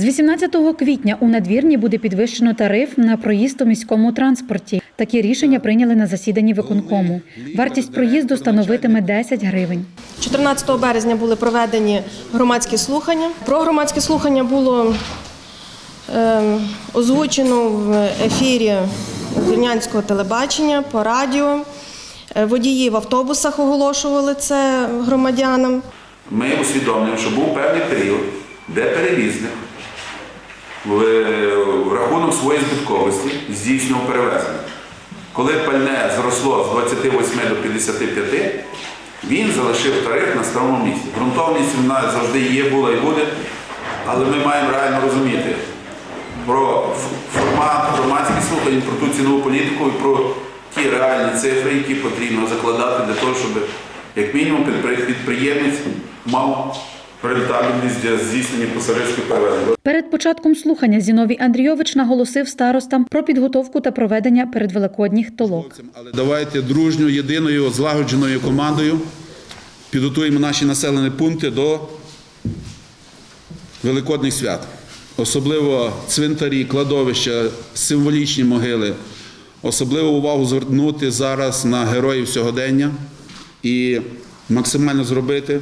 З 18 квітня у надвірні буде підвищено тариф на проїзд у міському транспорті. Такі рішення прийняли на засіданні виконкому. Вартість проїзду становитиме 10 гривень. 14 березня були проведені громадські слухання. Про громадські слухання було е, озвучено в ефірі Вірнянського телебачення по радіо. Е, Водії в автобусах оголошували це громадянам. Ми усвідомлюємо, що був певний період, де перевізник в, в рахунок своєї збитковості здійснював перевезення. Коли пальне зросло з 28 до 55, він залишив тариф на старому місці. Грунтовність вона завжди є, була і буде, але ми маємо реально розуміти про формат громадських слухань, про ту цінову політику і про ті реальні цифри, які потрібно закладати для того, щоб як мінімум підпри- підприємець мав рентабельність для здійснення пасажирських перевезень. Перед початком слухання Зіновій Андрійович наголосив старостам про підготовку та проведення передвеликодніх толок. Але давайте дружньо, єдиною, злагодженою командою підготуємо наші населені пункти до великодних свят. Особливо цвинтарі, кладовища, символічні могили. Особливу увагу звернути зараз на героїв сьогодення і максимально зробити,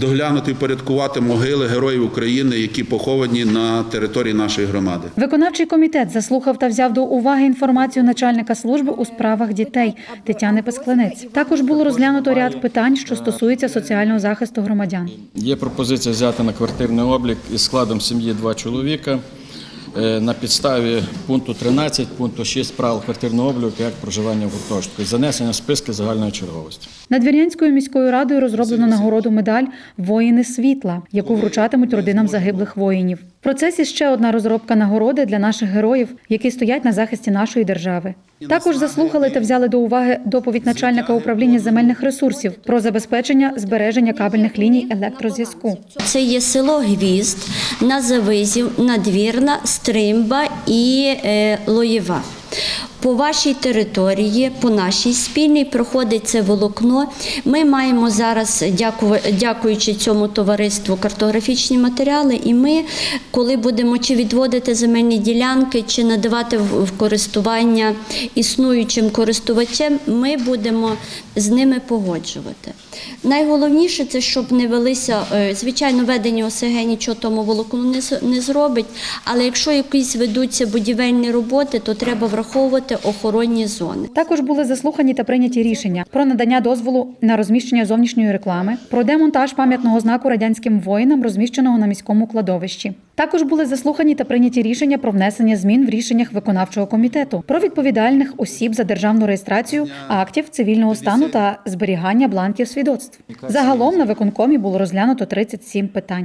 доглянути і порядкувати могили героїв України, які поховані на території нашої громади. Виконавчий комітет заслухав та взяв до уваги інформацію начальника служби у справах дітей Тетяни Песклинець. Також було розглянуто ряд питань, що стосуються соціального захисту громадян. Є пропозиція взяти на квартирний облік із складом сім'ї два чоловіка на підставі пункту 13, пункту 6 правил квартирного обліку як проживання в гуртожитку і занесення в списки загальної черговості. Надвірнянською міською радою розроблено нагороду медаль Воїни світла, яку вручатимуть родинам загиблих воїнів. Процесі ще одна розробка нагороди для наших героїв, які стоять на захисті нашої держави. Також заслухали та взяли до уваги доповідь начальника управління земельних ресурсів про забезпечення збереження кабельних ліній електрозв'язку. Це є село Гвізд, Назавизів, Надвірна, Стримба і е, Лоєва. По вашій території, по нашій спільній проходить це волокно. Ми маємо зараз, дякуючи цьому товариству, картографічні матеріали, і ми, коли будемо чи відводити земельні ділянки, чи надавати в користування існуючим користувачем, ми будемо з ними погоджувати. Найголовніше це, щоб не велися, е, звичайно, ведення ОСГ нічого тому волокну не зробить, але якщо якісь ведуться будівельні роботи, то треба враховувати охоронні зони. Також були заслухані та прийняті рішення про надання дозволу на розміщення зовнішньої реклами, про демонтаж пам'ятного знаку радянським воїнам, розміщеного на міському кладовищі. Також були заслухані та прийняті рішення про внесення змін в рішеннях виконавчого комітету про відповідальних осіб за державну реєстрацію актів цивільного стану та зберігання бланків свідоцтв. Загалом на виконкомі було розглянуто 37 питань.